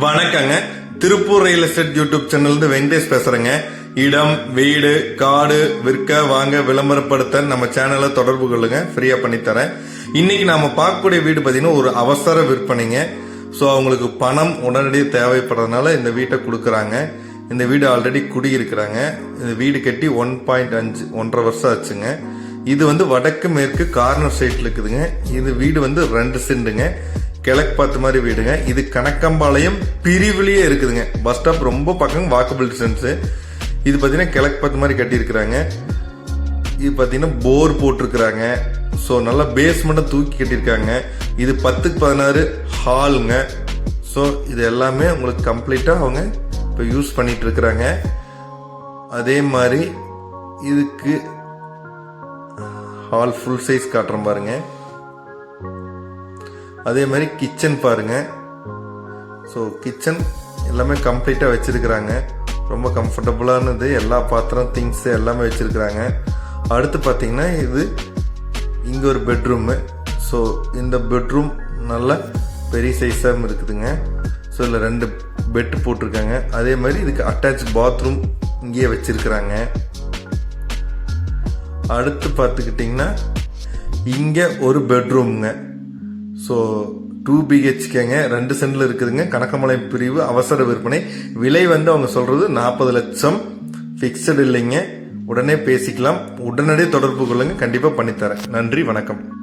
வணக்கங்க. Tiruppur real estate YouTube channel இருந்து வெங்கடேஷ் பேசுறேங்க. இடம் வீடு காடு விற்க வாங்க விளம்பரப்படுத்த நம்ம சேனலை தொடர்பு கொள்ளுங்க. ஃப்ரீயா பண்ணி தரேன். இன்னைக்கு நாம பார்க்கக்கூடிய வீடு பார்த்தீங்கன்னா ஒரு அவசர விற்பனைங்க. ஸோ அவங்களுக்கு பணம் உடனடியாக தேவைப்படுறதுனால இந்த வீட்டை கொடுக்குறாங்க. இந்த வீடு ஆல்ரெடி குடியிருக்கிறாங்க. இந்த வீடு கட்டி ஒன் பாயிண்ட் அஞ்சு ஒன்றரை வருஷம் ஆச்சுங்க. இது வந்து வடக்கு மேற்கு கார்னர் சைட்ல இருக்குதுங்க. இது வீடு வந்து ரெண்டு சென்டுங்க கிழக்கு பார்த்த மாதிரி வீடுங்க. இது கணக்கம்பாளையம் பிரிவுலேயே இருக்குதுங்க. பஸ் ஸ்டாப் ரொம்ப பக்கம் வாக்கபிள் டிஸ்டன்ஸு இது பார்த்தீங்கன்னா கிழக்கு பார்த்த மாதிரி கட்டியிருக்கிறாங்க. இது பார்த்தீங்கன்னா போர் போட்டிருக்கிறாங்க. ஸோ நல்லா பேஸ்மெண்ட்டை தூக்கி கட்டியிருக்காங்க. இது பத்துக்கு பதினாறு ஹாலுங்க ஸோ இது எல்லாமே உங்களுக்கு கம்ப்ளீட்டாக அவங்க இப்போ யூஸ் பண்ணிகிட்டு இருக்கிறாங்க. அதே மாதிரி இதுக்கு ஹால் ஃபுல் சைஸ் காட்டுறேன் பாருங்கள் அதே மாதிரி கிச்சன் பாருங்க. ஸோ கிச்சன் எல்லாமே கம்ப்ளீட்டாக வச்சுருக்குறாங்க. ரொம்ப கம்ஃபர்டபுளானது எல்லா பாத்திரம் திங்ஸ் எல்லாமே வச்சுருக்குறாங்க. அடுத்து பார்த்திங்கன்னா இது இங்கே ஒரு பெட்ரூமு ஸோ இந்த பெட்ரூம் நல்ல பெரிய சைஸாகவும் இருக்குதுங்க. ஸோ இதில் ரெண்டு பெட்டு போட்டிருக்காங்க. அதே மாதிரி இதுக்கு அட்டாச் பாத்ரூம் இங்கேயே வச்சிருக்கிறாங்க. அடுத்து பார்த்துக்கிட்டிங்கன்னா இங்கே ஒரு பெட்ரூம்ங்க ஸோ டூ பிஹெச்கேங்க ரெண்டு சென்டில் இருக்குதுங்க. கணக்கமலை பிரிவு அவசர விற்பனை. விலை வந்து அவங்க சொல்கிறது நாற்பது லட்சம். ஃபிக்ஸடு இல்லைங்க. உடனே பேசிக்கலாம். உடனடியே தொடர்பு கொள்ளுங்க. கண்டிப்பாக பண்ணித்தரேன். நன்றி வணக்கம்.